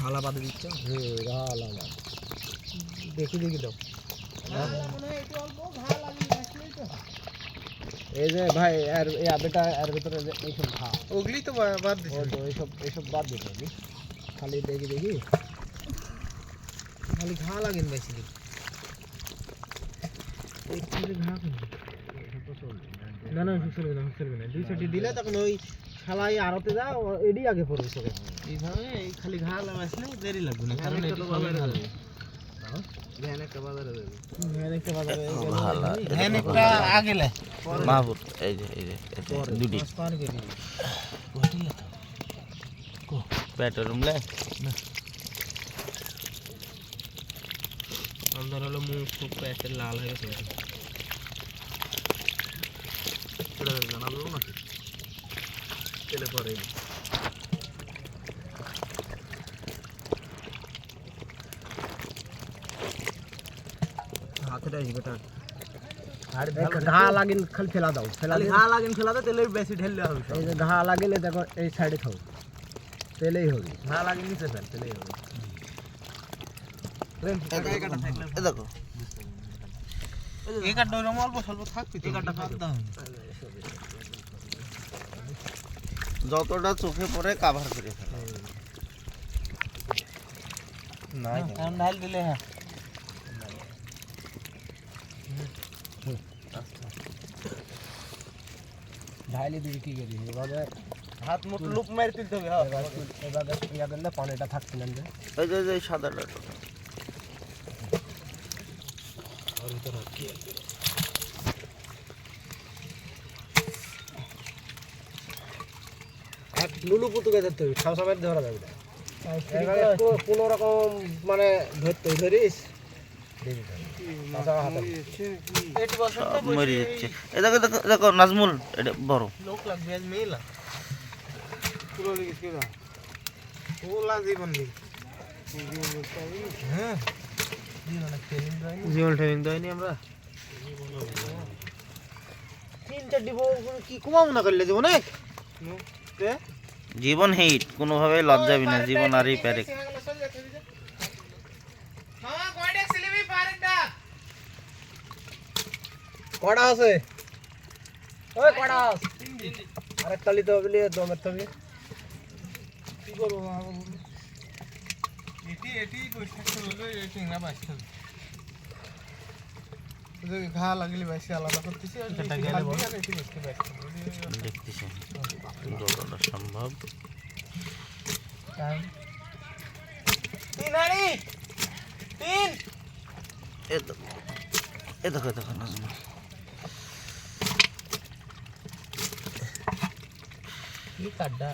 ঘালা বাদে দিচ্ছ। গালা দেখি দেখি দাও এই যে ভাই এর এই আবেটা এর ভিতরে যে এইসব ঘা। ওগুলি তো বাদ দিচ্ছ তো এইসব এইসব বাদ দিতে হবে খালি দেখি দেখি। খালি ঘা লাগেন বেশি। ঘা না না চলবে না চলবে না। দুই ছুটি দিলে তখন ওই শালাই আড়তে যা এডি আগে পড়বে তোকে। এইভাবে এই খালি ঘা লাগাইছিলে দেরি লাগবে না কারণ এটা একটা বাজারে দেবে। ভ্যান একটা বাজারে একটা আগে লে। মাহবুব এই যে এই যে দুটি। পার করে হয়ে তেলে পরে হাতে দেয় বেটা আর ঘা লাগিন খালি ফেলা দাও ফেলা খালি দিয়ে ঘা লাগেন খেলাতে তেলে বেশি ঢেললে হবে সব। এই যে ঘা লাগিলে দেখো এই সাইডে থাও তেলেই হবে ঘা লাগেন নিচে ফেল তেলেই হবে এ দেখো এই কাঠটা ওরকম অল্প স্বল্প থাকবি এই কাঠটা খাওয়া দাও যতটা চোখে পড়ে কাভার করে ফেলো। ঢাল দিলে হ্যাঁ। ঢাইলে দিবি কি করি এভাবে হাত মুঠ লুপ মেরে তুলতে হবে হ্যাঁ এভাবে ইয়া করলে পানিটা থাকছে না যে। এক লুলু পুতুকে ধরতে হবে সব সময় ধরা যাবে না। কোনো রকম মানে ধরতে ধরিস? মরে যাচ্ছে এ দেখো দেখো দেখো নাজমুল এটা বড়। লোক লাগবে আজ মেলা। পুরো লিখিস কি না ওলা জীবন নেই হ্যাঁ। জীবন ট্রেনিং দেয়নি আমরা। তিন চারটি বউ কি কুমাও না করলে জীবন? এক জীবন হিট কোনোভাবে লজ্জাবি না জীবন আরই প্যারেক কড়া আছে? ওই কড়া আছে। আরেক তালি তো বলি দমের তবে কি করব এটি এটি পরিষ্কার করলে এটি না বাঁচতে ঘা লাগলে বেশি আলাদা করতেছি? আর এটি বেশি বাঁচতে দেখতেছি। যতটা সম্ভব। তিন হাড়ি তিন! এ দেখো এ দেখো এ দেখো নাজমুল কি কাড্ডা?